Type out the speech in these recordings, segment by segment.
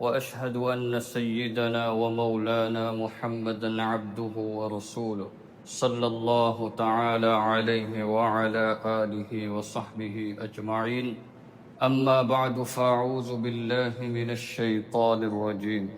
وأشهد أن سيدنا ومولانا محمدا عبده ورسوله صلى الله تعالى عليه وعلى آله وصحبه أجمعين. أما بعد فأعوذ بالله من الشيطان الرجيم.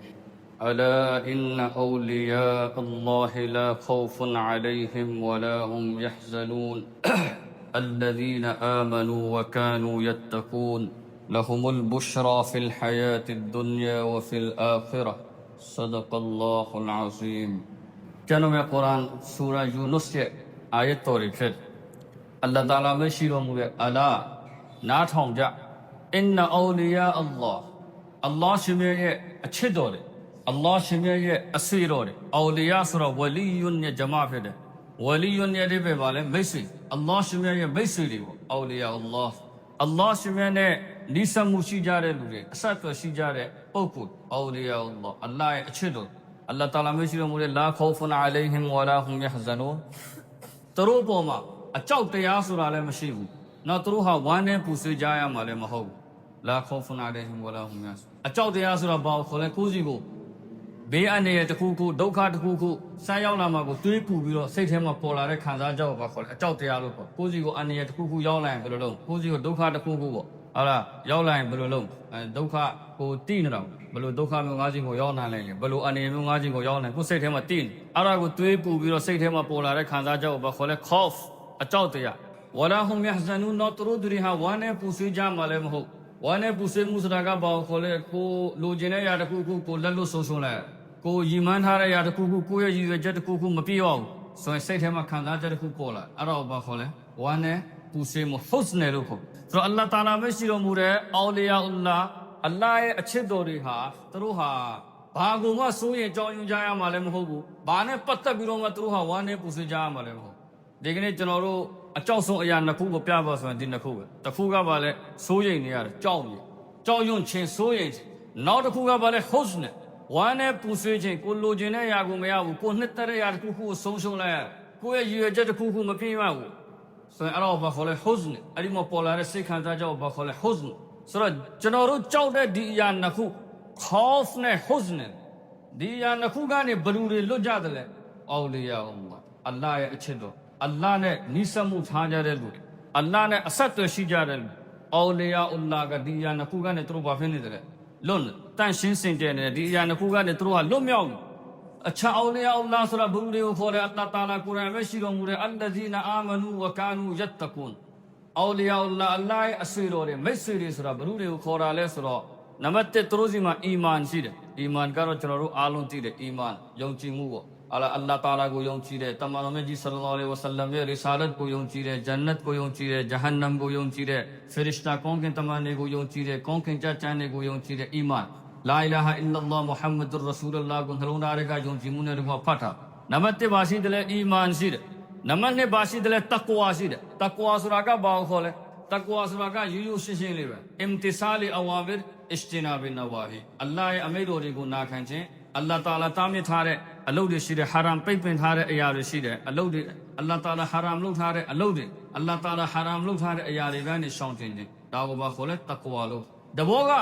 ألا إن أولياء الله لا خوف عليهم ولا هم يحزنون. الذين آمنوا وكانوا يتقون. لهم البشرى في الحياة الدنيا وفي الآخرة. صدق الله العظيم. جنم قرآن سورة يونس آية طريفة الله تعالى مشير ألا ناتهم جاء إن أولياء الله. الله شمير أچھے دورے اللہ شمير أسير دورے أولياء سورة ولي جمع فدے ولي ربے والے ميسي. الله شمير ميسي لیو أولياء الله. الله شمير လီယာအလ္လာဟ်အလ္လာဟ်ရှင်မြတ်ရဲ့အချစ်တော်တွေအလ္လာဟ်ရှင်မြတ်ရဲ့အဆွေတော်တွေအောလီယာဆိုတော့ဝလီယွန်းရဲ့ဂျမာဖြစ်တယ်ဝလီယွန်းရဲ့ဒီပဲပါလဲမိတ်ဆွေအလ္လာဟ်ရှင်မြတ်ရဲ့မိတ်ဆွေတွေပေါ့အောလီယာအလ္လာဟ်အလ္လာဟ်ရှင်မြတ်နဲ့လိစမှုရှိကြတဲ့လူတွေအဆက်အသွယ်ရှိကြတဲ့ပုဂ္ဂိုလ်အောလီယာအလ္လာဟ်အလ္လာဟ်ရဲ့အချစ်တော်အလ္လာဟ်တာလာမရှိတော်မူတဲ့လာခေါဖန်အလိုင်ဟင်ဝလာဟွမ်ယဟဇနူသူတို့ပေါ်မှာအကြောက်တရားဆိုတာလည်းမရှိဘူး။နောက်သူတို့ဟာဝမ်းနဲ့ပူဆွေးကြရမှာလည်းမဟုတ်ဘူး။လာခေါဖန်အလိုင်ဟင်ဝလာဟွမ်ယအကြောက်တရားဆိုတာဘာကိုခေါ်လဲကိုယ်စီကိုဘေးအန္တရာယ်တစ်ခုခုဒုက္ခတစ်ခုခုဆန်းရောက်လာမှာကိုတွေးပူပြီးတော့စိတ်ထဲမှာပေါ်လာတဲ့ခံစားချက်ကိုဘာခေါ်လဲအကြောက်တရားလို့ခေါ်ကိုယ်စီကိုအန္တရာယ်တစ်ခုခုရောက်လာရင်ဘယ်လိုလုပ်ကိုယ်စီကိုဒုက္ခတစ်ခုခုပေါ့ ဟုတ်လားရောက်လာရင်ဘယ်လိုလုပ်အဲဒုက္ခကိုတိနေတော့ဘယ်လိုဒုက္ခမျိုးငါးချင်ကိုရောက်နိုင်လဲဘယ်လိုအန္တရာယ်မျိုးငါးချင်ကိုရောက်နိုင်ကိုယ်စိတ်ထဲမှာတိနေအဲ့ဒါကိုတွေးပူပြီးတော့စိတ်ထဲမှာပေါ်လာတဲ့ခံစားချက်ကိုဘာခေါ်လဲ cough အကြောက်တရားဝလာဟွမ်ယဟဇနူနော်သူတို့တွေဟာဝမ်းနဲ့ပူဆွေးကြမှာလည်းမဟုတ်ဝမ်းနဲ့ပူဆွေးမှုဆိုတာကဘာကိုခေါ်လဲကိုလိုချင်တဲ့ຢာတစ်ခုခုကိုလက်လွတ်ဆုံးရှုံးလိုက်ကိုရည်မှန်းထားတဲ့ຢာတစ်ခုခုကိုရဲ့ရည်ရွယ်ချက်တစ်ခုခုမပြည့်အောင်ဆိုရင်စိတ်ထဲမှာခံစားချက်တစ်ခုပေါ်လာအဲ့တော့ဘာခေါ်လဲဝမ်းနဲ့ ပူဆွေးမှုဟုတ်နယ်လို့ခေါ်ဆိုတော့အလ္လာဟ်တာလာပဲရှိတော်မူတဲ့အောလီယာအလ္လာအလ္လာရဲ့အချစ်တော်တွေဟာသူတို့ဟာဘာကိုမှစိုးရင်ကြောင်းယွန်းကြရမှာလည်းမဟုတ်ဘူးဘာနဲ့ပတ်သက်ပြီးတော့မှသူတို့ဟာဝမ်းနဲ့ပူဆွေးကြရမှာလည်းမဟုတ်ဒီကနေ့ကျွန်တော်တို့အကြောက်ဆုံးအရာနှစ်ခုကိုပြပါဆိုရင်ဒီနှစ်ခုပဲတစ်ခုကဘာလဲစိုးရိမ်နေရတယ်ကြောက်နေကြောက်ရွံ့ခြင်းစိုးရိမ်ခြင်းနောက်တစ်ခုကဘာလဲဟုတ်နဲ့ဝမ်းနဲ့ပူဆွေးခြင်းကိုလိုချင်တဲ့အရာကိုမရဘူးကိုနှစ်သက်တဲ့အရာတစ်ခုခုကိုဆုံးရှုံးလိုက်ရကိုရဲ့ရည်ရွယ်ချက်တစ်ခုခုမပြည့်ရဘူး ဆိုရင်အဲ့တော့ဘာခေါ်လဲဟုတ်နဲ့အဲ့ဒီမှာပေါ်လာတဲ့စိတ်ခံစားချက်ကိုဘာခေါ်လဲဟုတ်ဆိုတော့ကျွန်တော်တို့ကြောက်တဲ့ဒီအရာနှစ်ခု khawf နဲ့ huzn ဒီအရာနှစ်ခုကနေဘယ်လူတွေလွတ်ကြတယ်လဲအောလီယာအလ္လာအလ္လာရဲ့အချစ်တော်အလ္လာနဲ့နိစမှုထားကြတဲ့လူတွေအလ္လာနဲ့အဆက်အသွယ်ရှိကြတဲ့လူအောလီယာအလ္လာကဒီအရာနှစ်ခုကနေသူတို့ဘာဖြစ်နေတယ်လဲလွတ်တန့်ရှင်းစင်ကြယ်နေဒီအရာနှစ်ခုကနေသူတို့ကလွတ်မြောက် အခြားအောလီယာအလ္လာဆိုတာဘယ်လူတွေကိုခေါ်တယ်အလ္လာတာလာကုရ်အာန်မှာရှိတော်မူတဲ့အလ္လဇီနာအာမနူဝကာနူယတ်တကွန်အောလီယာအလ္လာအလ္လာရဲ့အဆွေတော်တွေမိတ်ဆွေတွေဆိုတာဘယ်လူတွေကိုခေါ်တာလဲဆိုတော့နံပါတ်1သူတို့စီမှာအီမန်ရှိတ ယ်အီမန်ကတော့ကျွန်တော်တို့အားလုံးသိတယ်အီမန်ယုံကြည်မှုပေါ့အလာအလ္လာတာလာကိုယုံကြည်တယ်တမန်တော်မြတ်ကြီးဆလ္လာလဟ်အလိုင်းဝဆလမ်ရဲ့ရိဆာလတ်ကိုယုံကြည်တယ်ဂျန်နတ်ကိုယုံကြည်တယ်ဂျဟန္နမ်ကိုယုံကြည်တယ်ဖရစ်ရှတာကောင်းကင်တမန်တွေကိုယုံကြည်တယ်ကောင်းကင်ကြကြမ်းတွေကိုယုံကြည်တယ်အီမန်လာအီလာဟာအင်လ္လာမုဟမ္မဒ်ရဆူလလာကိုနှလုံးသားတွေကယုံကြည်မှုနဲ့တော့ဖတ်တာနံပါတ်1ပါရှိတယ်အီမန်ရှိတယ်နံပါတ်2ပါရှိတယ်တကွာရှိတယ်တကွာဆိုတာကဘာကိုခေါ်လဲတကွာဆိုတာကရိုးရိုးရှင်းရှင်းလေးပဲအင်တီဆာလီအဝါဗစ်အစ်တီနာဘင်နဝါဟီအလ္လာဟ်ရဲ့အမိန့်တော်တွေကိုနာခံခြင်းအလ္လာဟ်တာလာတားမြစ်ထားတဲ့အလုပ်တွေရှိတယ်ဟာရမ်ပိတ်ပင်ထားတဲ့အရာတွေရှိတယ်အလုပ်တွေအလ္လာဟ်တာလာဟာရမ်လုပ်ထားတဲ့အလုပ်တွေအလ္လာဟ်တာလာဟာရမ်လုပ်ထားတဲ့အရာတွေကနေရှောင်ကျဉ်ခြင်းဒါကိုဘာခေါ်လဲတကွာလို့တဘောက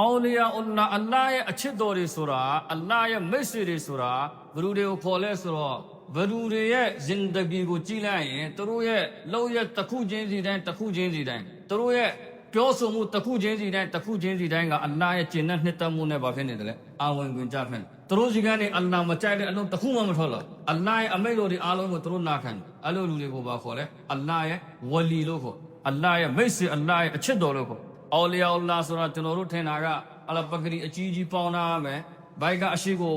အောလီယာအလ္လာအလ္လာဟ်ရဲ့အချစ်တော်တွေဆိုတာအလ္လာဟ်ရဲ့မိတ်ဆွေတွေဆိုတာဘယ်သူတွေကိုခေါ်လဲဆိုတော့ဘဒူတွေရဲ့ဇင်ဒဂီကိုကြည့်လိုက်ရင်သူတို့ရဲ့လောက်ရဲ့တစ်ခုချင်းစီတိုင်းတစ်ခုချင်းစီတိုင်းသူတို့ရဲ့ပြောဆိုမှုတစ်ခုချင်းစီတိုင်းတစ်ခုချင်းစီတိုင်းကအလ္လာဟ်ရဲ့ကျင့်တဲ့နှစ်သက်မှုနဲ့ဘာဖြစ်နေတယ်လဲအာဝင်ခွင့်ကြဖြစ်သူတို့စီကနေအလ္လာဟ်မကြိုက်တဲ့အလုံးတစ်ခုမှမထွက်လို့အလ္လာဟ်ရဲ့အမိန့်တော်တွေအားလုံးကိုသူတို့နာခံတယ်အဲ့လိုလူတွေကိုဘာခေါ်လဲအလ္လာဟ်ရဲ့ဝလီလို့ခေါ်အလ္လာဟ်ရဲ့မိတ်ဆွေအလ္လာဟ်ရဲ့အချစ်တော်လို့ခေါ် အော်လီယာအလ္လာဟ်ဆိုတာကျွန်တော်တို့ထင်တာကအလပကရီအကြီးကြီးပေါင်းထားရမယ်ဘိုက်ကအရှိကို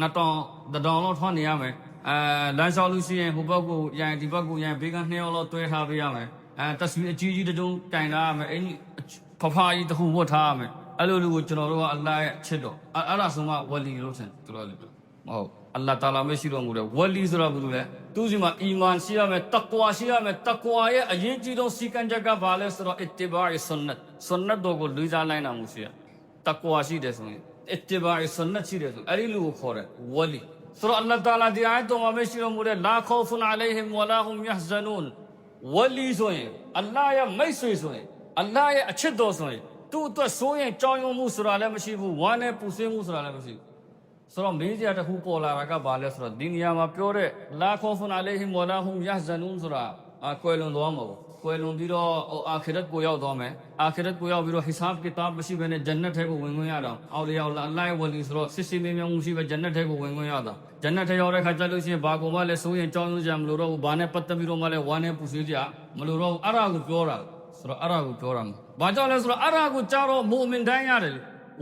နှစ်တောင်တစ်တောင်လောက်ထွက်နေရမယ်အဲလမ်းလျှောက်လို့ရှိရင်ဟိုဘက်ကိုရရင်ဒီဘက်ကိုရရင်ဘေးကနှစ်ယောက်လောက်တွဲထားပေးရမယ်အဲတက်ဆွေအကြီးကြီးတုံးကင်ထားရမယ်အင်းဖဖာကြီးတစ်ခုဝတ်ထားရမယ်အဲ့လိုလူကိုကျွန်တော်တို့ကအလ္လာဟ်ရဲ့ချစ်တော်အဲ့အဲ့ဒါဆိုမှဝလီလို့ဆင်သူတို့လည်းဟုတ်အလ္လာဟ်တာလာမရှိတော်မူတဲ့ဝလီဆိုတာဘာလို့လဲ သူစီမှာအီမန်ရှိရမယ်တကွာရှိရမယ်တကွာရဲ့အရေးကြီးဆုံးစီကံချက်ကဘာလဲဆိုတော့အစ်တီဘာအီဆွန်နတ်ဆွန်နတ်တော်ကိုလူစားလိုက်နာမှုရှိရတကွာရှိတယ်ဆိုရင်အစ်တီဘာအီဆွန်နတ်ရှိတယ်ဆိုအဲ့ဒီလူကိုခေါ်တယ်ဝလီဆိုတော့အလ္လာဟ်တာလာဒီအာယတ်တော်မှာမရှိတော်မူတဲ့လာခေါဖွန်အလိုင်ဟင်ဝလာဟွမ်ယဟဇနူန်ဝလီဆိုရင်အလ္လာဟ်ရဲ့မိတ်ဆွေဆိုရင်အလ္လာဟ်ရဲ့အချစ်တော်ဆိုရင်သူ့အတွက်ဆိုရင်ကြောင်းရုံမှုဆိုတာလည်းမရှိဘူးဝမ်းနဲ့ပူဆွေးမှုဆိုတာလည်းမရှိဘူး ဆိုတော့မေးစရာတစ်ခုပေါ်လာတာကဘာလဲဆိုတော့ဒီနေရာမှာပြောတဲ့လာခေါဖွန်အလိုင်ဟင်ဝလာဟွမ်ယဟဇနူန်ဆိုတာအကွယ်လွန်သွားမှာပေါ့ကွယ်လွန်ပြီးတော့အာခရတ်ကိုရောက်သွားမယ်အာခရတ်ကိုရောက်ပြီးတော့ဟိဆာဘ်ကီတာဘ်မရှိဘဲနဲ့ဂျန်နတ်ထဲကိုဝင်ခွင့်ရတော့အော်လီယောလာအလိုက်ဝလီဆိုတော့စစ်စစ်မင်းမြောင်မှုရှိပဲဂျန်နတ်ထဲကိုဝင်ခွင့်ရတာဂျန်နတ်ထဲရောက်တဲ့ခါကျလို့ရှိရင်ဘာကောင်မှလည်းစိုးရင်ကြောင်းကြမလို့တော့ဘူးဘာနဲ့ပတ်သက်ပြီးတော့မှလည်းဝမ်းနဲ့ပူဆွေးကြမလို့တော့ဘူးအဲ့ဒါကိုပြောတာဆိုတော့အဲ့ဒါကိုပြောတာမှာဘာကြောင့်လဲဆိုတော့အဲ့ဒါကိုကြားတော့မူမင်တိုင်းရတယ်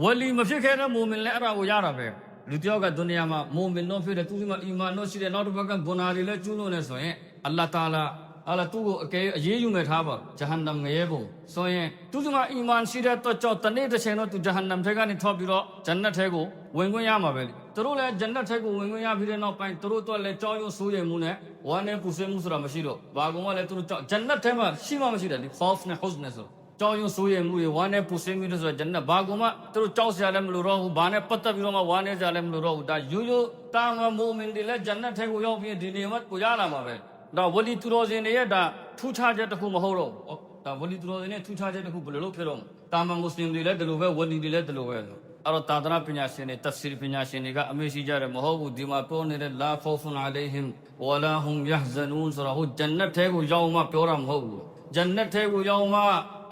ဝလီမဖြစ်ခဲ့တဲ့မူမင်လည်းအဲ့ဒါကိုရတာပဲ လူတယောက်ကဒုနီယာမှာမုံမင်တော့ဖြစ်တယ်သူဒီမှာအီမာန်တော့ရှိတယ်နောက်တစ်ဘက်ကဂုနာတွေလည်းကျူးလွန်နေဆိုရင်အလ္လာဟ်တာလာအလ္လာဟ်သူ့ကိုအကယ်အရေးယူမဲ့ထားပါဂျဟန္နမ်ငရဲပုံဆိုရင်သူဒီမှာအီမန်ရှိတဲ့တော့ကြောင့်တနေ့တစ်ချိန်တော့သူဂျဟန္နမ်ထဲကနေထွက်ပြီးတော့ဂျန်နတ်ထဲကိုဝင်ခွင့်ရမှာပဲလေသူတို့လည်းဂျန်နတ်ထဲကိုဝင်ခွင့်ရပြီးတဲ့နောက်ပိုင်းသူတို့တော့လည်းကြောက်ရွံ့ဆိုးရမှုနဲ့ဝမ်းနဲ့ပူဆွေးမှုဆိုတာမရှိတော့ဘာကောင်ကလည်းသူတို့ကြောက်ဂျန်နတ်ထဲမှာရှိမှမရှိတယ်ဒီ khawf နဲ့ huzn နဲ့ဆို ကြောင်းရုံဆိုးရမှုတွေဝမ်းနဲ့ပူဆင်းမှုတွေဆိုတော့ဂျန်နတ်ဘာကူမှသူတို့ကြောက်စရာလည်းမလိုတော့ဘူးဘာနဲ့ပတ်သက်ပြီးတော့မှဝမ်းနေစရာလည်းမလိုတော့ဘူးဒါရိုးရိုးတာမန်မိုမင်တွေလည်းဂျန်နတ်ထဲကိုရောက်ပြီးဒီနေမှာကိုရလာမှာပဲဒါဝလီသူတော်စင်တွေရဲ့ဒါထူးခြားချက်တစ်ခုမဟုတ်တော့ဘူးဒါဝလီသူတော်စင်ရဲ့ထူးခြားချက်တစ်ခုဘယ်လိုလုပ်ဖြစ်တော့မလဲတာမန်မွတ်စလင်တွေလည်းဒီလိုပဲဝလီတွေလည်းဒီလိုပဲဆိုအဲ့တော့သာသနာပညာရှင်တွေတဖ်ဆီရ်ပညာရှင်တွေကအမေရှိကြတယ်မဟုတ်ဘူးဒီမှာပြောနေတဲ့လာခေါဖွန်အလိုင်ဟင်ဝလာဟွမ်ယဟဇနူန်ဆိုတော့ဟိုဂျန်နတ်ထဲကိုရောက်မှပြောတာမဟုတ်ဘူးဂျန်နတ်ထဲကိုရောက်မှ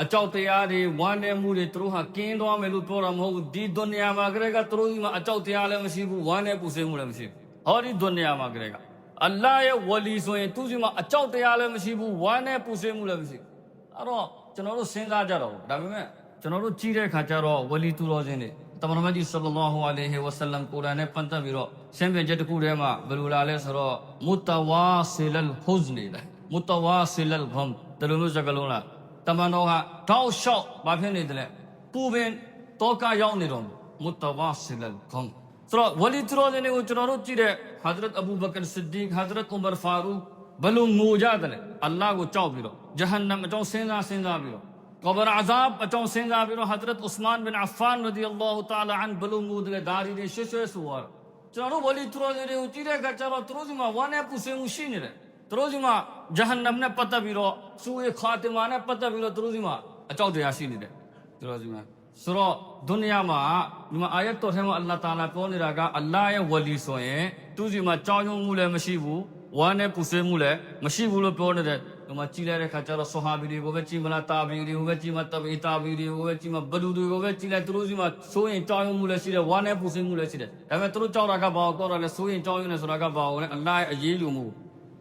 အကြောက်တရားတွေဝမ်းနည်းမှုတွေသူတို့ဟာကင်းသွားမယ်လို့ပြောတာမဟုတ်ဘူးဒီဒုနီယာမှာကလေးကသူတို့ဒီမှာအကြောက်တရားလည်းမရှိဘူးဝမ်းနည်းပူဆွေးမှုလည်းမရှိဘူးဟောဒီဒုနီယာမှာကလေးကအလ္လာဟ်ရဲ့ဝလီဆိုရင်သူဒီမှာအကြောက်တရားလည်းမရှိဘူးဝမ်းနည်းပူဆွေးမှုလည်းမရှိဘူးအဲ့တော့ကျွန်တော်တို့စဉ်းစားကြတော့ဒါပေမဲ့ကျွန်တော်တို့ကြည့်တဲ့အခါကျတော့ဝလီသူတော်စင်တွေတမန်တော်မြတ်ကြီးဆလ္လာလဟူအလိုင်ဟီဝဆလမ်ကိုရ်အာန်နဲ့ပတ်သက်ပြီးတော့ရှင်းပြချက်တစ်ခုတည်းမှာဘယ်လိုလာလဲဆိုတော့မူတဝါဆီလ်ဟူဇ်နီလာမူတဝါဆီလ်ဂမ်တလူမျိုးစကားလုံးလား တမန်တော်ကတောက်လျှောက်ဘာဖြစ်နေတယ်လဲပူပင်တောကရောက်နေတော်မူမုတဝါဆလလ်ကုမ်ဆိုတော့ဝလီတရောဇနေကိုကျွန်တော်တို့ကြည့်တဲ့ သူတို့စီမှာဂျဟန္နမ်နဲ့ပတ်သက်ပြီးတော့စူအေခါတီမာနဲ့ပတ်သက်ပြီးတော့သူတို့စီမှာအကြောက်တရားရှိနေတယ်သူတို့စီမှာဆိုတော့ဒုနီယာမှာဒီမှာအာယတ်တော်ထဲမှာအလ္လာဟ်တာလာပြောနေတာကအလ္လာဟ်ရဲ့ဝလီဆိုရင်သူစီမှာကြောင်းရုံးမှုလည်းမရှိဘူးဝမ်းနဲ့ပူဆွေးမှုလည်းမရှိဘူးလို့ပြောနေတယ်ဒီမှာကြည်လိုက်တဲ့ခါကျတော့ဆဟာဘီတွေကိုပဲကြည်မလားတာဘီတွေကိုပဲကြည်မတဘီတာဘီတွေကိုပဲကြည်မဘလူတွေကိုပဲကြည်လိုက်သူတို့စီမှာစိုးရင်ကြောင်းရုံးမှုလည်းရှိတယ်ဝမ်းနဲ့ပူဆွေးမှုလည်းရှိတယ်ဒါပေမဲ့သူတို့ကြောက်တာကဘာကိုကြောက်တာလဲစိုးရင်ကြောင်းရုံးနေဆိုတာကဘာကိုလဲအလ္လာဟ်ရဲ့အရေးယူမှု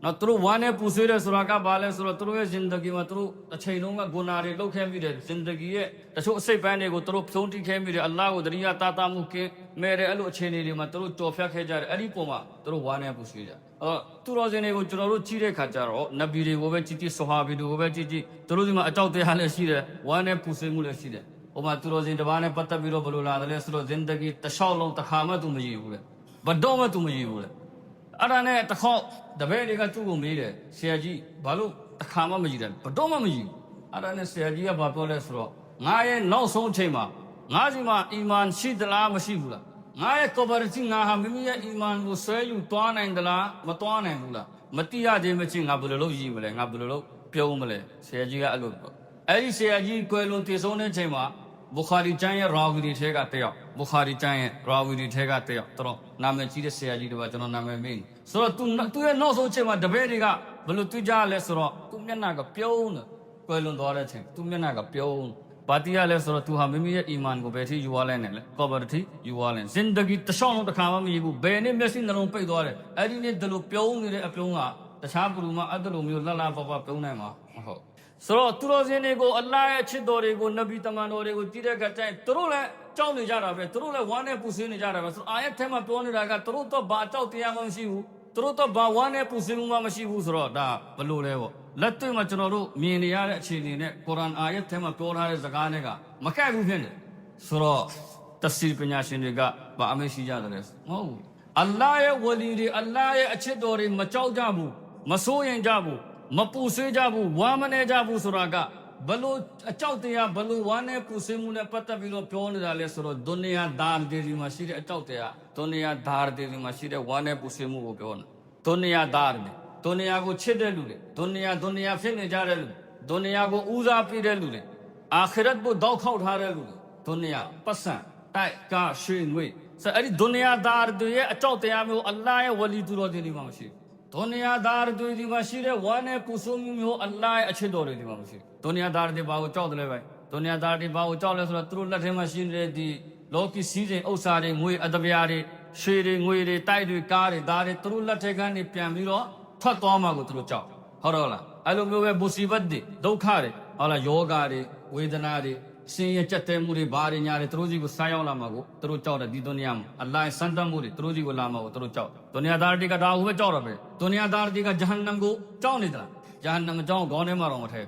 နော်သူတို့ဝမ်းနဲ့ပူဆွေးတဲ့ဆိုတာကဘာလဲဆိုတော့သူတို့ရဲ့ဇင်ဒဂီမှာသူတို့အချိန်လုံးကဂုဏတွေလောက်ခဲ့မိတယ်ဇင်ဒဂီရဲ့တချို့အစိတ်ပန်းတွေကိုသူတို့ဖြုံးတိခဲ့မိတယ်အလ္လာဟ်ကိုတရိယာတာတာမှုကင်းမဲ့တဲ့အဲ့လိုအခြေအနေတွေမှာသူတို့ကြော်ဖြတ်ခဲ့ကြတယ်အဲ့ဒီပုံမှာသူတို့ဝမ်းနဲ့ပူဆွေးကြအဲ့တော့သူတော်စင်တွေကိုကျွန်တော်တို့ကြီးတဲ့ခါကျတော့နဗီတွေကိုပဲကြီးကြီးဆဟာဘီတွေကိုပဲကြီးကြီးသူတို့ဒီမှာအကြောက်တရားလည်းရှိတယ်ဝမ်းနဲ့ပူဆွေးမှုလည်းရှိတယ်ဟိုမှာသူတော်စင်တစ်ပါးနဲ့ပတ်သက်ပြီးတော့ဘယ်လိုလာတယ်လဲဆိုတော့ဇင်ဒဂီတစ်လျှောက်လုံးတစ်ခါမှသူမရဘူးလေဘတော့မှသူမရဘူးလေ အဲ့ဒါနဲ့တစ်ခေါက်တပည့်တွေကသူ့ကိုမေးတယ်ဆရာကြီးဘာလို့တစ်ခါမှမကြည့်တယ်ဘတော့မှမကြည့်ဘူးအဲ့ဒါနဲ့ဆရာကြီးကဘာပြောလဲဆိုတော့ငါရဲ့နောက်ဆုံးအချိန်မှာငါစီမှာအီမန်ရှိသလားမရှိဘူးလားငါရဲ့ကော်ဘာတီငါဟာမိမိရဲ့အီမန်ကိုဆွဲယူသွားနိုင်သလားမသွားနိုင်ဘူးလားမတိရခြင်းမချင်းငါဘယ်လိုလုပ်ရည်မလဲငါဘယ်လိုလုပ်ပြုံးမလဲဆရာကြီးကအဲ့လိုပြောအဲ့ဒီဆရာကြီးကွယ်လွန်တည်ဆုံးတဲ့ချိန်မှာ ဘူခါရီကျမ်းရဲ့ရာဝီတွေထဲကတယောက်ဘူခါရီကျမ်းရဲ့ရာဝီတွေထဲကတယောက်တော်တော်နာမည်ကြီးတဲ့ဆရာကြီးတွေပါကျွန်တော်နာမည်မင်းဆိုတော့သူသူရဲ့နောက်ဆုံးချိန်မှာတပည့်တွေကဘယ်လိုတွေ့ကြလဲဆိုတော့သူမျက်နှာကပြုံးတယ်ကွယ်လွန်သွားတဲ့ချိန်သူမျက်နှာကပြုံးဘာတီးရလဲဆိုတော့သူဟာမိမိရဲ့အီမန်ကိုဘယ်ထိယူရလဲနဲ့လဲကော်ဘာတီယူရလဲဇင်ဒဂီတစ်ချောင်းလုံးတစ်ခါမှမရဘူးဘယ်နဲ့မျက်စိနှလုံးပိတ်သွားတယ်အဲ့ဒီနေ့ဒီလိုပြုံးနေတဲ့အပြုံးကတခြားဘလူမှာအဲ့ဒီလိုမျိုးလှလှပပပြုံးနိုင်မှာမဟုတ် ဆိုတော့သူတော်စင်တွေကိုအလ္လာဟ်ရဲ့ချစ်တော်တွေကိုနဗီတမန်တော်တွေကိုကြည့်တဲ့အခါကျရင်သူတို့လည်းကြောက်နေကြတာပဲသူတို့လည်းဝမ်းနဲ့ပူဆွေးနေကြတာပဲဆိုတော့အာယတ်ထဲမှာပြောနေတာကသူတို့တော့ဘာကြောက်တရားမှမရှိဘူးသူတို့တော့ဘာဝမ်းနဲ့ပူဆွေးမှုမှမရှိဘူးဆိုတော့ဒါဘလို့လဲပေါ့လက်တွေ့မှာကျွန်တော်တို့မြင်နေရတဲ့အခြေအနေနဲ့ကုရ်အာန်အာယတ်ထဲမှာပြောထားတဲ့စကားတွေကမကိုက်ဘူးဖြစ်နေဆိုတော့တဖ်ဆီပညာရှင်တွေကဘာအမေရှိကြတယ်လဲမဟုတ်ဘူးအလ္လာဟ်ရဲ့ဝလီတွေအလ္လာဟ်ရဲ့အချစ်တော်တွေမကြောက်ကြဘူးမစိုးရင်ကြဘူး မပူဆွေးကြဘူးဝမ်းမနေကြဘူးဆိုတာကဘလို့အကြောက်တရားဘလို့ဝမ်းနဲ့ပူဆွေးမှုနဲ့ပတ်သက်ပြီးတော့ပြောနေတာလဲဆိုတော့ဒုနီယာဒါတွေဒီမှာရှိတဲ့အကြောက်တရားဒုနီယာဒါတွေဒီမှာရှိတဲ့ဝမ်းနဲ့ပူဆွေးမှုကိုပြောနေတာဒုနီယာဒါတွေဒုနီယာကိုချစ်တဲ့လူတွေဒုနီယာဒုနီယာဖြစ်နေကြတဲ့လူဒုနီယာကိုဦးစားပေးတဲ့လူတွေအာခရတ်ကိုတောက်ခေါက်ထားတဲ့လူတွေဒုနီယာပတ်စံတိုက်ကားရွှေငွေဆိုအဲ့ဒီဒုနီယာသားတွေရဲ့အကြောက်တရားမျိုးအလ္လာဟ်ရဲ့ဝလီသူတော်တွေဒီမှာမရှိဘူး ဒုနီယာသားတွေဒီမှာရှိတဲ့ဝမ်းနဲ့ပူဆိုးမှုမျိုးအလ္လာဟ်ရဲ့အချစ်တော်တွေဒီမှာမရှိဘူးဒုနီယာသားတွေဘာကိုကြောက်တယ်လဲပဲဒုနီယာသားတွေဘာကိုကြောက်လဲဆိုတော့သူတို့လက်ထဲမှာရှိနေတဲ့ဒီလောကီစည်းစိမ်ဥစ္စာတွေငွေအတပြားတွေရွှေတွေငွေတွေတိုက်တွေကားတွေဒါတွေသူတို့လက်ထဲကနေပြန်ပြီးတော့ထွက်သွားမှကိုသူတို့ကြောက်ဟုတ်တော့လားအဲ့လိုမျိုးပဲဘူစီဘတ်တွေဒုက္ခတွေဟုတ်လားယောဂတွေဝေဒနာတွေ စင်ရကြက်တဲမှုတွေဘာတွေညာတွေသူတို့စီကိုစားရောက်လာမှာကိုသူတို့ကြောက်တယ်ဒီဒုနီယာမှာအလ္လာဟ်စံတတ်မှုတွေသူတို့စီကိုလာမှာကိုသူတို့ကြောက်တယ်ဒုနီယာသားတွေကဒါဟုပဲကြောက်တယ်ပဲဒုနီယာသားတွေကဂျဟန္နမ်ကိုကြောက်နေသလားဂျဟန္နမ်ကြောက်ခေါင်းထဲမှာတော့မထဲ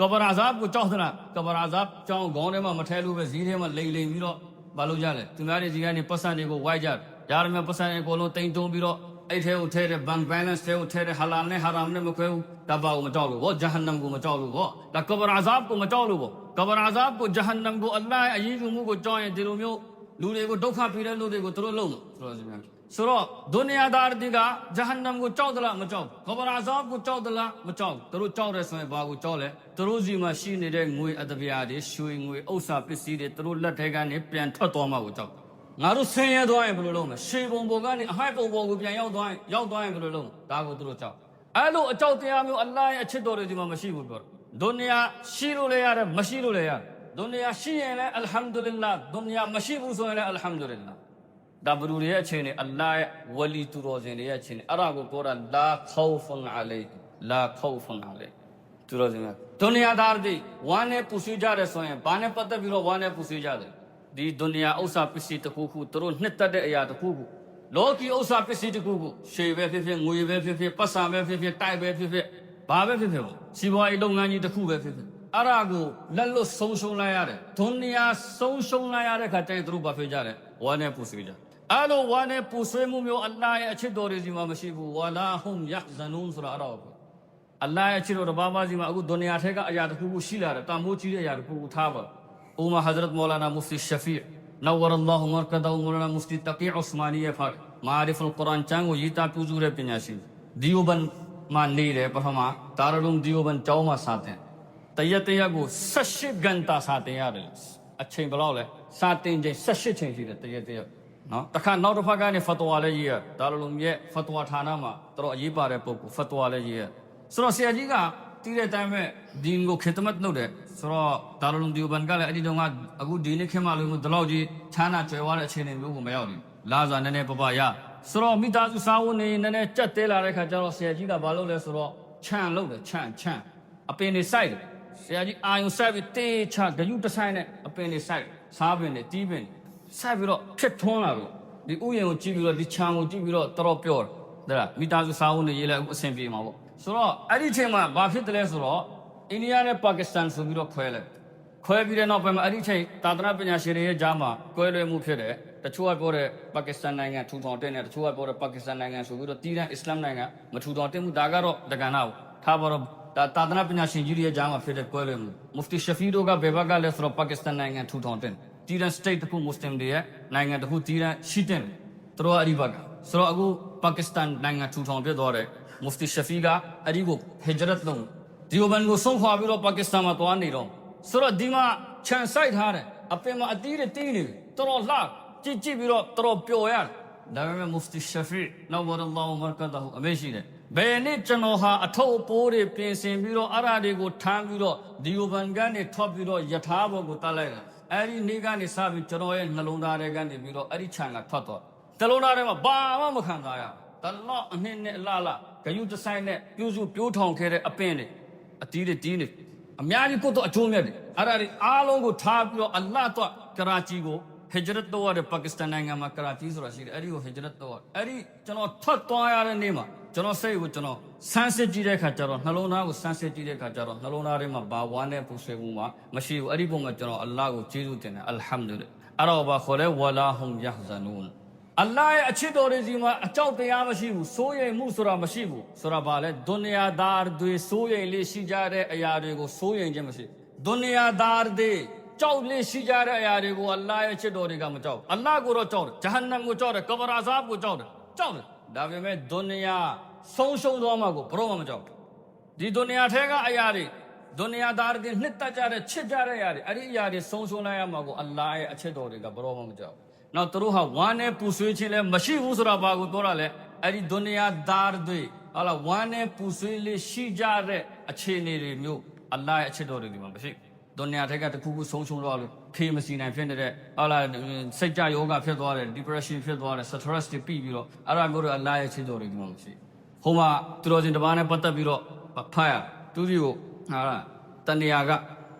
ကဘရာဇာဘကိုကြောက်သလားကဘရာဇာကြောက်ခေါင်းထဲမှာမထဲလို့ပဲဇီးထဲမှာလိမ်လိမ်ပြီးတော့ဘာလို့ကြလဲသူများတွေစီကနေပတ်စံတွေကိုဝိုက်ကြတယ်ယာရမပတ်စံတွေအကုန်လုံးတိမ်တုံးပြီးတော့ အဲ့ထဲကိုထဲတဲ့ဘန်ဘလန်စ်ထဲကိုထဲတဲ့ဟာလာနဲ့ဟာရမ်နဲ့မခွဲဘူးဒါပါကိုမကြောက်လို့ဗောဂျဟန္နမ်ကိုမကြောက်လို့ဗောဒါကဘရာဇာဘကိုမကြောက်လို့ဗောကဘရာဇာဘကိုဂျဟန္နမ်ကိုအလ္လာဟ်အရေးယူမှုကိုကြောက်ရင်ဒီလိုမျိုးလူတွေကိုဒုက္ခပေးတဲ့လူတွေကိုသူတို့လုံးလို့ဆိုတော့ဒီများဆိုတော့ဒုနီယာသားတွေကဂျဟန္နမ်ကိုကြောက်သလားမကြောက်ကဘရာဇာဘကိုကြောက်သလားမကြောက်သူတို့ကြောက်တယ်ဆိုရင်ဘာကိုကြောက်လဲသူတို့စီမှာရှိနေတဲ့ငွေအတပြားတွေရွှေငွေဥစ္စာပစ္စည်းတွေသူတို့လက်ထဲကနေပြန်ထွက်သွားမှကိုကြောက် ငါတို့ဆင်းရဲသွားရင်ဘယ်လိုလုပ်မလဲရှေးပုံပေါ်ကနေအဟိုက်ပုံပေါ်ကိုပြန်ရောက်သွားရင်ရောက်သွားရင်ဘယ်လိုလုပ်မလဲဒါကိုသူတို့ကြောက်အဲ့လိုအကြောက်တရားမျိုးအလ္လာဟ်ရဲ့အချစ်တော်တွေဒီမှာမရှိဘူးပြောဒုနီယာရှိလို့လည်းရတယ်မရှိလို့လည်းရတယ်ဒုနီယာရှိရင်လည်းအလ်ဟမ်ဒူလ illah ဒုနီယာမရှိဘူးဆိုရင်လည်းအလ်ဟမ်ဒူလ illah ဒါဘရူတွေရဲ့အခြေအနေအလ္လာဟ်ရဲ့ဝလီသူတော်စင်တွေရဲ့အခြေအနေအဲ့ဒါကိုပြောတာလာခေါဖန်အလိလာခေါဖန်အလိသူတော်စင်ကဒုနီယာသားတွေဝမ်းနဲ့ပူဆွေးကြတယ်ဆိုရင်ဘာနဲ့ပတ်သက်ပြီးတော့ဝမ်းနဲ့ပူဆွေးကြတယ် ဒီဒုနီယာဥစ္စာပစ္စည်းတစ်ခုခုသူတို့နှစ်သက်တဲ့အရာတစ်ခုခုလောကီဥစ္စာပစ္စည်းတစ်ခုခုရွှေပဲဖြစ်ဖြစ်ငွေပဲဖြစ်ဖြစ်ပတ်စံပဲဖြစ်ဖြစ်တိုက်ပဲဖြစ်ဖြစ်ဘာပဲဖြစ်ဖြစ်ပေါ့စီးပွားရေးလုပ်ငန်းကြီးတစ်ခုပဲဖြစ်ဖြစ်အဲ့ဒါကိုလက်လွတ်ဆုံးရှုံးလိုက်ရတယ်ဒုနီယာဆုံးရှုံးလိုက်ရတဲ့ခါကျရင်သူတို့ဘာဖြစ်ကြလဲဝမ်းနဲ့ပူဆွေးကြတယ်အဲ့လိုဝါနဲ့ပူဆွေးမှုမျိုးအလ္လာဟ်ရဲ့အချစ်တော်တွေစီမှာမရှိဘူးဝါလာဟွမ်ယဟ်ဇနူန်ဆိုတာအဲ့ဒါကိုအလ္လာဟ်ရဲ့အချစ်တော်တစ်ပါးပါးစီမှာအခုဒုနီယာထဲကအရာတစ်ခုခုရှိလာတယ်တာမိုးကြီးတဲ့အရာတစ်ခုခုထားပါ ဥမာဟဇရတ်မောလာနာမူဖတီရှဖီနဝရအလ္လာဟူမရကဒူမောလာနာမူဖတီတကီဥစမာနီယဖာမာရီဖ်အလ်ကုရ်အာန်ချန်ကိုရေးသားပြုစုတဲ့ပညာရှင်ဒီယိုဘန်မှာနေတယ်ပထမဒါရလုံဒီယိုဘန်ကျောင်းမှာစတဲ့တရက်တရက်ကို18ဂန်တာစတင်ရတယ်အချိန်ဘယ်လောက်လဲစတင်ချိန်18ချိန်ရှိတယ်တရက်တရက်နော်တခါနောက်တစ်ဖက်ကနေဖတ်တော်လည်းရေးရဒါလိုလိုရဲ့ဖတ်တော်ဌာနမှာတော်အရေးပါတဲ့ပုဂ္ဂိုလ်ဖတ်တော်လည်းရေးရဆိုတော့ဆရာကြီးက တီးတဲ့အတိုင်းပဲဒီကိုခေတမတ်လုပ်တယ်ဆိုတော့ဒါလိုလိုဒီဘန်ကလည်းအဲ့ဒီတော့ကအခုဒီနေ့ခင်မလို့ဒီလောက်ကြီးချမ်းသာကြွယ်ဝတဲ့အခြေအနေမျိုးကိုမရောက်ဘူးလာစာနည်းနည်းပပရဆိုတော့မိသားစုစားဝန်နေနည်းနည်းကြက်တဲလာတဲ့ခါကျတော့ဆရာကြီးကဘာလုပ်လဲဆိုတော့ခြံလုပ်တယ်ခြံခြံအပင်တွေစိုက်တယ်ဆရာကြီးအာယုံဆက်ပြီးတေးချဂယုတဆိုင်နဲ့အပင်တွေစိုက်စားပင်တွေတီးပင်တွေဆက်ပြီးတော့ဖြစ်ထွန်းလာတော့ဒီဥယျာဉ်ကိုကြည့်ပြီးတော့ဒီခြံကိုကြည့်ပြီးတော့တော်တော်ပြောတယ်ဒါလားမိသားစုစာအုပ်နဲ့ရေးလိုက်အခုအဆင်ပြေမှာပေါ့ ဆိုတော့အဲ့ဒီအချိန်မှာဘာဖြစ်တယ်လဲဆိုတော့အိန္ဒိယနဲ့ပါကစ္စတန်ဆိုပြီးတော့ခွဲလိုက်ခွဲပြီးတဲ့နောက်ပိုင်းမှာအဲ့ဒီအချိန်သာသနာပညာရှင်တွေရဲ့ကြားမှာကွဲလွဲမှုဖြစ်တယ်တချို့ကပြောတဲ့ပါကစ္စတန်နိုင်ငံထူထောင်တဲ့နဲ့တချို့ကပြောတဲ့ပါကစ္စတန်နိုင်ငံဆိုပြီးတော့တီးတဲ့အစ္စလာမ်နိုင်ငံမထူထောင်တဲ့မှုဒါကတော့တက္ကနာဘူးထားပါတော့ဒါသာသနာပညာရှင်ကြီးတွေရဲ့ကြားမှာဖြစ်တဲ့ကွဲလွဲမှုမုဖတီရှဖီတို့ကဘယ်ဘက်ကလဲဆိုတော့ပါကစ္စတန်နိုင်ငံထူထောင်တဲ့တီရန်စတိတ်တခုမွတ်စလင်တွေရဲ့နိုင်ငံတခုတီရန်ရှိတဲ့သူတို့အရိဘကဆိုတော့အခုပါကစ္စတန်နိုင်ငံထူထောင်ပြသွားတယ် မုဖတီရှဖီကအရိကိုဟဂျရတ်လုံးဒီဘန်ကိုဆုံးခွာပြီးတော့ပါကစ္စတန်မှာသွားနေတော့ဆိုတော့ဒီမှာခြံဆိုင်ထားတယ်အပင်မှာအတီးတွေတီးနေတော်တော်လှကြည့်ကြည့်ပြီးတော့တော်တော်ပျော်ရတယ်ဒါပေမဲ့မုဖတီရှဖီနော်ဝရအလ္လာဟူမရကတ်ဟူအမေရှိတယ်ဘယ်နေ့ကျွန်တော်ဟာအထုပ်အပိုးတွေပြင်ဆင်ပြီးတော့အရာတွေကိုထမ်းပြီးတော့ဒီယိုဘန်ကနေထွက်ပြီးတော့ယထာဘောကိုတတ်လိုက်တာအဲ့ဒီနေ့ကနေစပြီးကျွန်တော်ရဲ့နှလုံးသားထဲကနေပြီးတော့အဲ့ဒီခြံကထွက်သွားတလုံးသားထဲမှာဘာမှမခံစားရတလော့အနှစ်နဲ့အလားလား ဂယုတဆိုင်နဲ့ပြိုးစုပြိုးထောင်ခဲ့တဲ့အပင်တွေအတီးတွေတီးနေအများကြီးကိုတော့အကျိုးမြတ်တယ်အဲ့ဒါတွေအားလုံးကိုထားပြီးတော့အလ္လာဟ်တော့ကရာချီကိုဟဂျရတ်တော့တဲ့ပါကစ္စတန်နိုင်ငံမှာကရာချီဆိုတာရှိတယ်အဲ့ဒီကိုဟဂျရတ်တော့အဲ့ဒီကျွန်တော်ထွက်သွားရတဲ့နေ့မှာကျွန်တော်စိတ်ကိုကျွန်တော်ဆန်းစစ်ကြည့်တဲ့အခါကျတော့နှလုံးသားကိုဆန်းစစ်ကြည့်တဲ့အခါကျတော့နှလုံးသားထဲမှာဘာဝမ်းနဲ့ပူဆွေးမှုမှမရှိဘူးအဲ့ဒီပုံမှာကျွန်တော်အလ္လာဟ်ကိုကျေးဇူးတင်တယ်အလ်ဟမ်ဒူလ illah အဲ့တော့ဘာခေါ်လဲဝလာဟွမ်ယဟ်ဇနူန် အလ္လာဟ်ရဲ့အချစ်တော်တွေစီမှာအကြောက်တရားမရှိဘူးစိုးရိမ်မှုဆိုတာမရှိဘူးဆိုတာဘာလဲဒုနီယာသားတွေစိုးရိမ်လေးရှိကြတဲ့အရာတွေကိုစိုးရိမ်ခြင်းမရှိဒုနီယာသားတွေကြောက်လေးရှိကြတဲ့အရာတွေကိုအလ္လာဟ်ရဲ့အချစ်တော်တွေကမကြောက်ဘူးအလ္လာဟ်ကိုတော့ကြောက်တယ်ဂျဟန္နမ်ကိုကြောက်တယ်ကဘရာဇာဘ်ကိုကြောက်တယ်ကြောက်တယ်ဒါပေမဲ့ဒုနီယာဆုံးရှုံးသွားမှာကိုဘယ်တော့မှမကြောက်ဘူးဒီဒုနီယာထဲကအရာတွေဒုနီယာသားတွေနှစ်သက်ကြတဲ့ချစ်ကြတဲ့အရာတွေအဲ့ဒီအရာတွေဆုံးရှုံးလိုက်ရမှာကိုအလ္လာဟ်ရဲ့အချစ်တော်တွေကဘယ်တော့မှမကြောက်ဘူး။ နောက်သူတို့ဟာဝမ်းနဲ့ပူဆွေးခြင်းလည်းမရှိဘူးဆိုတာဘာကိုပြောတာလဲအဲ့ဒီဒုနီယာသားတွေဟာလာဝမ်းနဲ့ပူဆွေးလေးရှိကြတဲ့အခြေအနေတွေမျိုးအလ္လာဟ်ရဲ့အချစ်တော်တွေဒီမှာမရှိဘူး။ဒုနီယာထဲကတခုခုဆုံးရှုံးသွားလို့ဖေးမစီနိုင်ဖြစ်နေတဲ့ဟာလာစိတ်ကြယောဂဖြစ်သွားတယ် depression ဖြစ်သွားတယ် stress တွေပြီးပြီးတော့အဲ့ဒါမျိုးတွေအလ္လာဟ်ရဲ့အချစ်တော်တွေဒီမှာမရှိဘူး။ဟိုမှာသူတော်စင်တစ်ပါးနဲ့ပတ်သက်ပြီးတော့ဖတ်ရသူစီကိုဟာလားတဏှာက